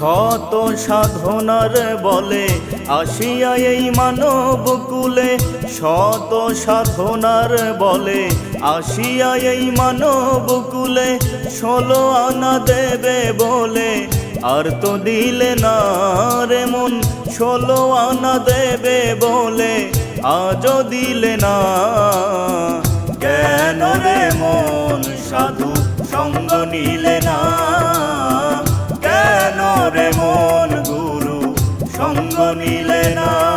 শত সাধনার বলে আসিয়া এই মানব কুলে। শত সাধনার বলে আসিয়া এই মানব কুলে। ষোলো আনা দেবে বলে আর তো দিলে না রে মন। ষোলো আনা দেবে বলে আজও দিলে না। কেন রে মন সাধু নিলে না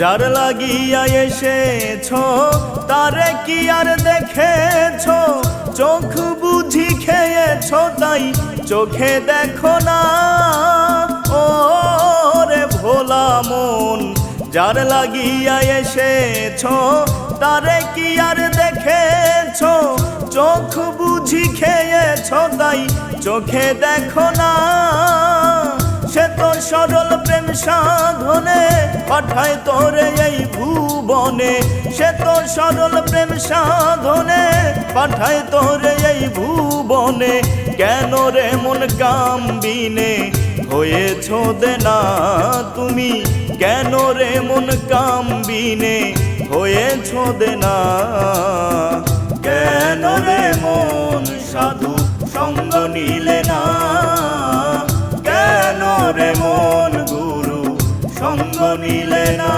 যার লাগিয়া এসেছ, তারে কি আর দেখেছ? চোখ বুঝি খেয়েছ, তাই চোখে দেখো না। ও রে ভোলা মন, যার লাগিয়া এসেছ, তারে কি আর দেখেছ? চোখ বুঝি খেয়েছ, তাই চোখে দেখো না। সে তো সরল প্রেম সাধনে, পাঠায় তোরে এই ভুবনে। সে তো সরল প্রেম সাধনে, পাঠায় তোরে এই ভুবনে। কেন রে মন কামবিনে? হয়েছ দেনা তুমি, কেন রে মন কামবিনে? হয়েছ দেনা, কেন রে মন সাধু সঙ্গ নিলে না? নিলে না।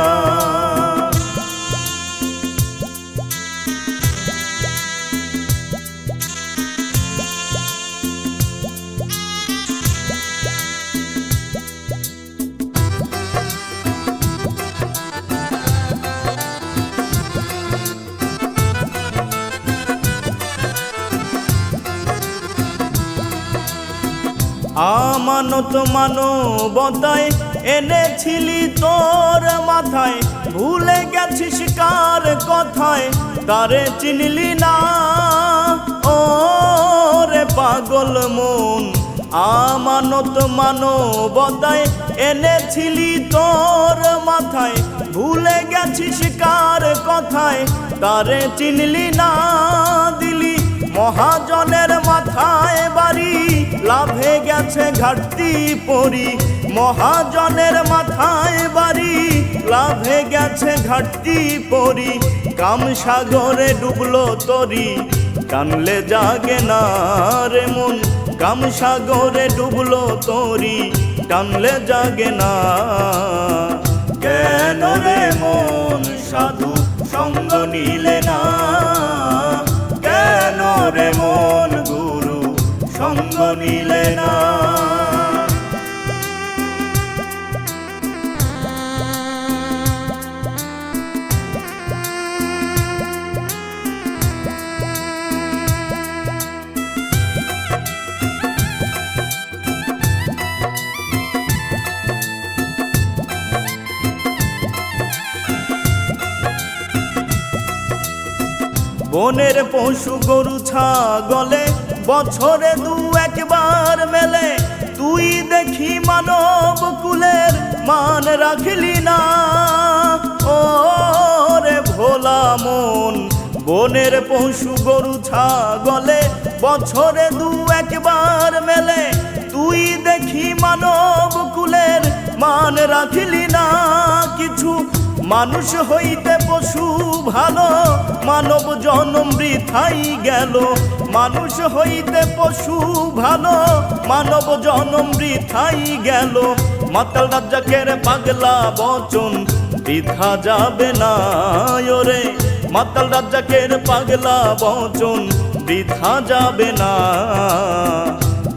আমানত মানবতায় এনেছিলি তোর মাথায়। ভুলে গেছিস কার কথায়, তারে চিনলি না। ও রে পাগল মন, আমানত মানবতায় এনেছিলি তোর মাথায়। ভুলে গেছিস কার কথায়, তারে চিনলি না। দিলি মহাজনের মাথায় বাড়ি, লাভে গেছে ঘাটতি পরি। মহাজনের মাথায় বাড়ি, লাভে গেছে ঘাটতি পরি কাম সাগরে ডুবলো তরি। কানলে জাগে না রে মন কাম সাগরে ডুবলো তরি। টানলে জাগে না। কেন রে মন সাধু সঙ্গ নিলে না? কেন রে মন গুরু সঙ্গ নিলে না? বনের পশু গরু, ছাগলে বছরে দু একবার মেলে। তুই দেখি মানব কুলের মান রাখলি না। ও রে ভোলা মন, বনের পশু গরু, ছাগলে বছরে দু একবার মেলে। তুই দেখি মানব কুলের মান রাখলি না। কিছু মানুষ হইতে পশু ভালো, মানব জনম বৃথাই গেল। মানুষ হইতে পশু ভালো, মানব জনম বৃথাই গেল। মাতাল রাজ্জাকের পাগলা বচন বৃথা যাবে না ওরে। মাতাল রাজ্জাকের পাগলা বচন বৃথা যাবে না।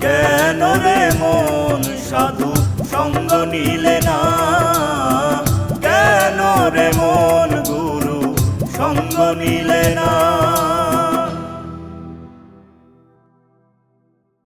কেন রে মন সাধু সঙ্গ নিলে না?